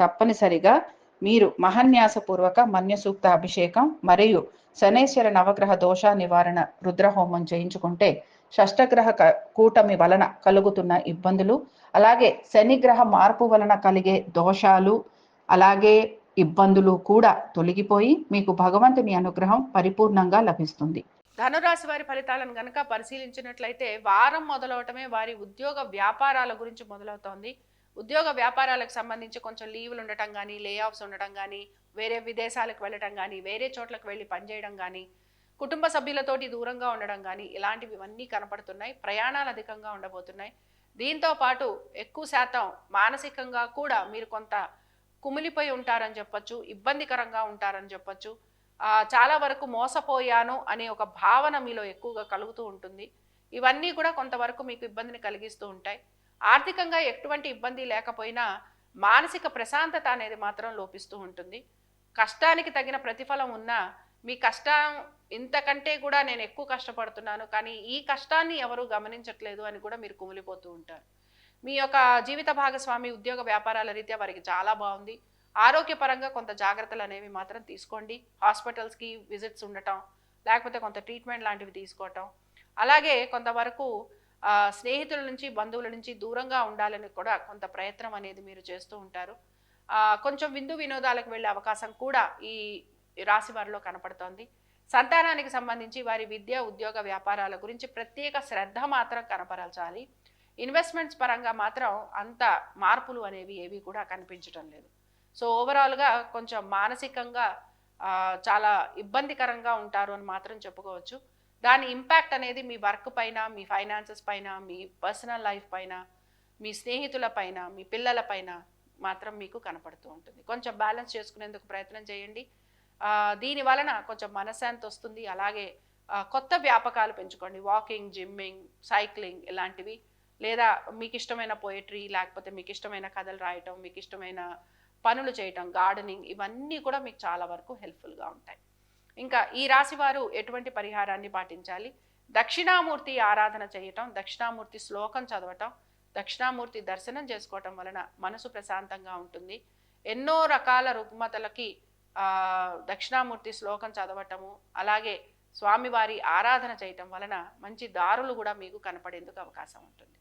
తప్పనిసరిగా మీరు మహన్యాసపూర్వక మన్యసూక్త అభిషేకం మరియు శనేశ్వర నవగ్రహ దోష నివారణ రుద్రహోమం చేయించుకుంటే షష్టగ్రహ క- కూటమి వలన కలుగుతున్న ఇబ్బందులు అలాగే శనిగ్రహ మార్పు వలన కలిగే దోషాలు అలాగే ఇబ్బందులు కూడా తొలగిపోయి మీకు భగవంతుని అనుగ్రహం పరిపూర్ణంగా లభిస్తుంది. ధనురాశి వారి ఫలితాలను గనక పరిశీలించినట్లయితే వారం మొదలవటమే వారి ఉద్యోగ వ్యాపారాల గురించి మొదలవుతోంది. ఉద్యోగ వ్యాపారాలకు సంబంధించి కొంచెం లీవులు ఉండటం కానీ లే ఆఫ్స్ ఉండటం కానీ వేరే విదేశాలకు వెళ్ళటం కానీ వేరే చోట్లకు వెళ్ళి పనిచేయడం కానీ కుటుంబ సభ్యులతోటి దూరంగా ఉండడం కానీ ఇలాంటివి ఇవన్నీ కనపడుతున్నాయి. ప్రయాణాలు అధికంగా ఉండబోతున్నాయి. దీంతో పాటు ఎక్కువ శాతం మానసికంగా కూడా మీరు కొంత కుమిలిపోయి ఉంటారని చెప్పొచ్చు ఇబ్బందికరంగా ఉంటారని చెప్పొచ్చు. చాలా వరకు మోసపోయాను అనే ఒక భావన మీలో ఎక్కువగా కలుగుతూ ఉంటుంది. ఇవన్నీ కూడా కొంతవరకు మీకు ఇబ్బందిని కలిగిస్తూ ఉంటాయి. ఆర్థికంగా ఎటువంటి ఇబ్బంది లేకపోయినా మానసిక ప్రశాంతత అనేది మాత్రం లోపిస్తూ ఉంటుంది. కష్టానికి తగిన ప్రతిఫలం ఉన్నా మీ కష్టం ఇంతకంటే కూడా నేను ఎక్కువ కష్టపడుతున్నాను కానీ ఈ కష్టాన్ని ఎవరు గమనించట్లేదు అని కూడా మీరు కుమిలిపోతూ ఉంటారు. మీ యొక్క జీవిత భాగస్వామి ఉద్యోగ వ్యాపారాల రీత్యా వారికి చాలా బాగుంది. ఆరోగ్యపరంగా కొంత జాగ్రత్తలు అనేవి మాత్రం తీసుకోండి. హాస్పిటల్స్కి విజిట్స్ ఉండటం లేకపోతే కొంత ట్రీట్మెంట్ లాంటివి తీసుకోవటం. అలాగే కొంతవరకు స్నేహితుల నుంచి బంధువుల నుంచి దూరంగా ఉండాలని కూడా కొంత ప్రయత్నం అనేది మీరు చేస్తూ ఉంటారు. కొంచెం విందు వినోదాలకు వెళ్ళే అవకాశం కూడా ఈ రాశి వారిలో కనపడుతోంది. సంతానానికి సంబంధించి వారి విద్య ఉద్యోగ వ్యాపారాల గురించి ప్రత్యేక శ్రద్ధ మాత్రం కనపరచాలి. ఇన్వెస్ట్మెంట్స్ పరంగా మాత్రం అంత మార్పులు అనేవి ఏవి కూడా కనిపించడం లేదు. సో ఓవరాల్గా కొంచెం మానసికంగా చాలా ఇబ్బందికరంగా ఉంటారు అని మాత్రం చెప్పుకోవచ్చు. దాని ఇంపాక్ట్ అనేది మీ వర్క్ పైన మీ ఫైనాన్సెస్ పైన మీ పర్సనల్ లైఫ్ పైన మీ స్నేహితుల పైన మీ పిల్లల పైన మాత్రం మీకు కనపడుతూ ఉంటుంది. కొంచెం బ్యాలెన్స్ చేసుకునేందుకు ప్రయత్నం చేయండి. దీని వలన కొంచెం మనశ్శాంతి వస్తుంది. అలాగే కొత్త వ్యాపకాలు పెంచుకోండి. వాకింగ్ జిమ్మింగ్ సైక్లింగ్ ఇలాంటివి. లేదా మీకు ఇష్టమైన పోయిటరీ లేకపోతే మీకు ఇష్టమైన కథలు రాయటం మీకు ఇష్టమైన పనులు చేయటం గార్డెనింగ్ ఇవన్నీ కూడా మీకు చాలా వరకు హెల్ప్ఫుల్గా ఉంటాయి. ఇంకా ఈ రాశి వారు ఎటువంటి పరిహారాన్ని పాటించాలి? దక్షిణామూర్తి ఆరాధన చేయటం దక్షిణామూర్తి శ్లోకం చదవటం దక్షిణామూర్తి దర్శనం చేసుకోవటం వలన మనసు ప్రశాంతంగా ఉంటుంది. ఎన్నో రకాల రుగ్మతలకి దక్షిణామూర్తి శ్లోకం చదవటము అలాగే స్వామివారి ఆరాధన చేయటం వలన మంచి దారులు కూడా మీకు కనపడేందుకు అవకాశం ఉంటుంది.